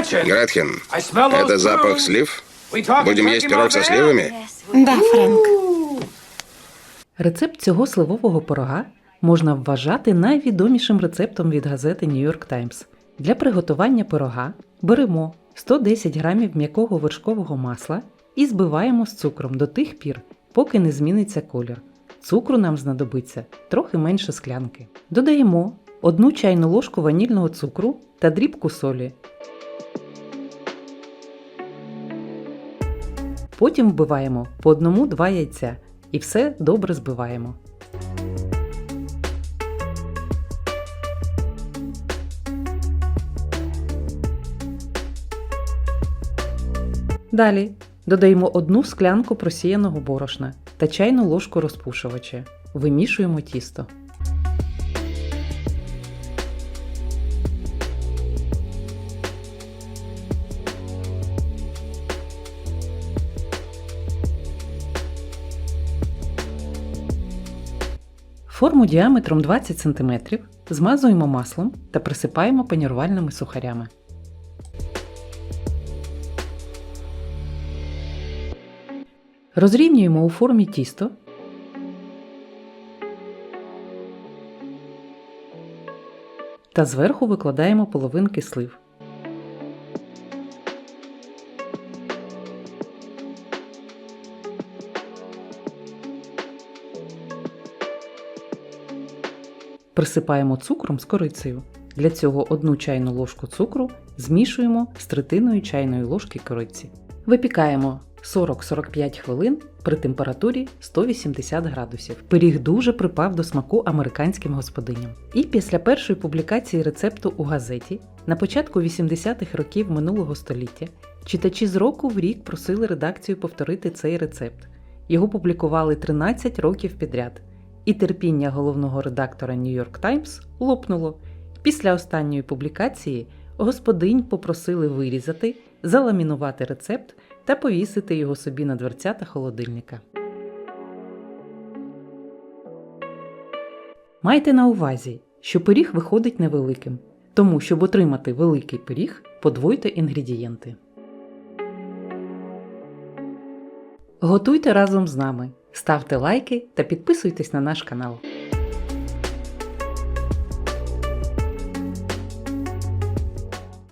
Гретхен, это запах слив? Будем есть пирог со сливами? Да, Френк. Рецепт цього сливового пирога можна вважати найвідомішим рецептом від газети New York Times. Для приготування пирога беремо 110 грамів м'якого вершкового масла і збиваємо з цукром до тих пір, поки не зміниться колір. Цукру нам знадобиться трохи менше склянки. Додаємо 1 чайну ложку ванільного цукру та дрібку солі. Потім вбиваємо по одному-два яйця і все добре збиваємо. Далі додаємо одну склянку просіяного борошна та чайну ложку розпушувача. Вимішуємо тісто. Форму діаметром 20 см змазуємо маслом та присипаємо панірувальними сухарями. Розрівнюємо у формі тісто. Та зверху викладаємо половинки слив. Присипаємо цукром з корицею. Для цього одну чайну ложку цукру змішуємо з третиною чайної ложки кориці. Випікаємо 40-45 хвилин при температурі 180 градусів. Пиріг дуже припав до смаку американським господиням. І після першої публікації рецепту у газеті на початку 80-х років минулого століття читачі з року в рік просили редакцію повторити цей рецепт. Його публікували 13 років підряд. І терпіння головного редактора York Times лопнуло. Після останньої публікації господинь попросили вирізати, заламінувати рецепт та повісити його собі на дверцята холодильника. Майте на увазі, що пиріг виходить невеликим, тому щоб отримати великий пиріг, подвойте інгредієнти. Готуйте разом з нами, ставте лайки та підписуйтесь на наш канал.